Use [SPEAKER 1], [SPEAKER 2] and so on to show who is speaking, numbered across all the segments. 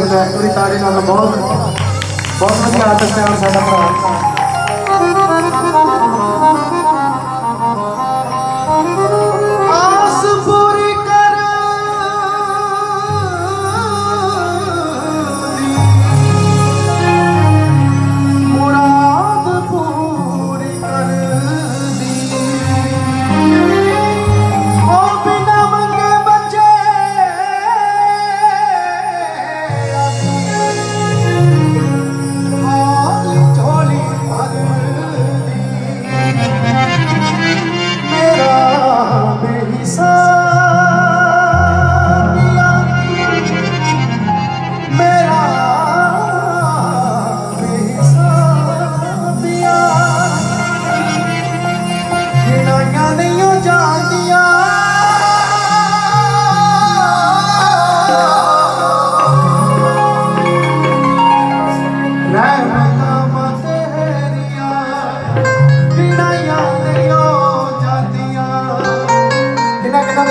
[SPEAKER 1] ਖੇਡਦਾ ਹੈ। ਉਹਦੀ ਤਾੜੀ ਨਾਲ ਬਹੁਤ ਬਹੁਤ ਵਧੀਆ ਆਰਟਿਸਟ ਹੈ ਸਾਡਾ ਭਰਾ।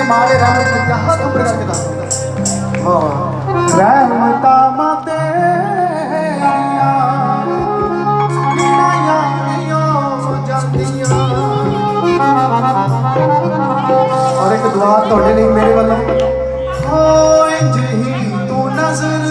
[SPEAKER 1] ਮਾਰੇ ਰਹਿਮਤ ਦਿੱਤੀਆਂ ਹੱਥ ਉੱਪਰ ਕਰਕੇ ਦੱਸ ਵਾਹ ਰਹਿਮਤਾਂ ਮਾ ਔਰ ਇੱਕ ਦੁਆ ਤੁਹਾਡੇ ਲਈ ਮੇਰੇ ਵੱਲੋਂ। ਹੋਏ ਜਿਹੀ ਤੂੰ ਨਜ਼ਰ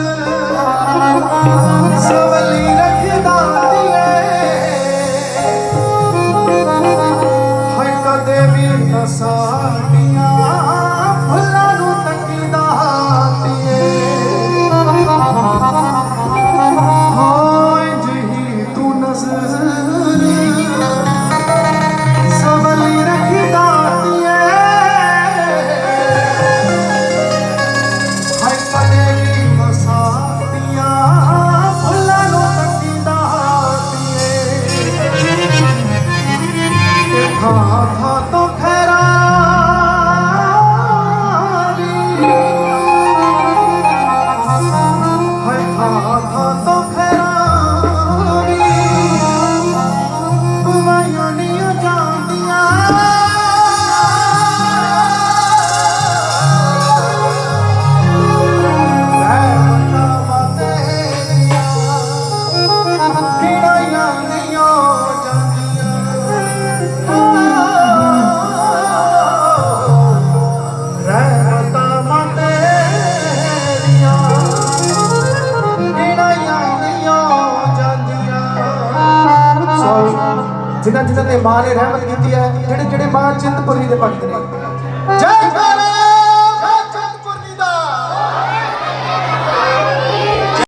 [SPEAKER 1] ਜਿਨ੍ਹਾਂ ਜਿਨ੍ਹਾਂ ਨੇ ਮਾਂ ਨੇ ਰਹਿਮਤ ਕੀਤੀ ਹੈ, ਜਿਹੜੇ ਜਿਹੜੇ ਮਾਂ ਚਿੰਤਪੁਰਨੀ ਦੇ ਭਗਤ ਨੇ। ਜੈ ਜੈ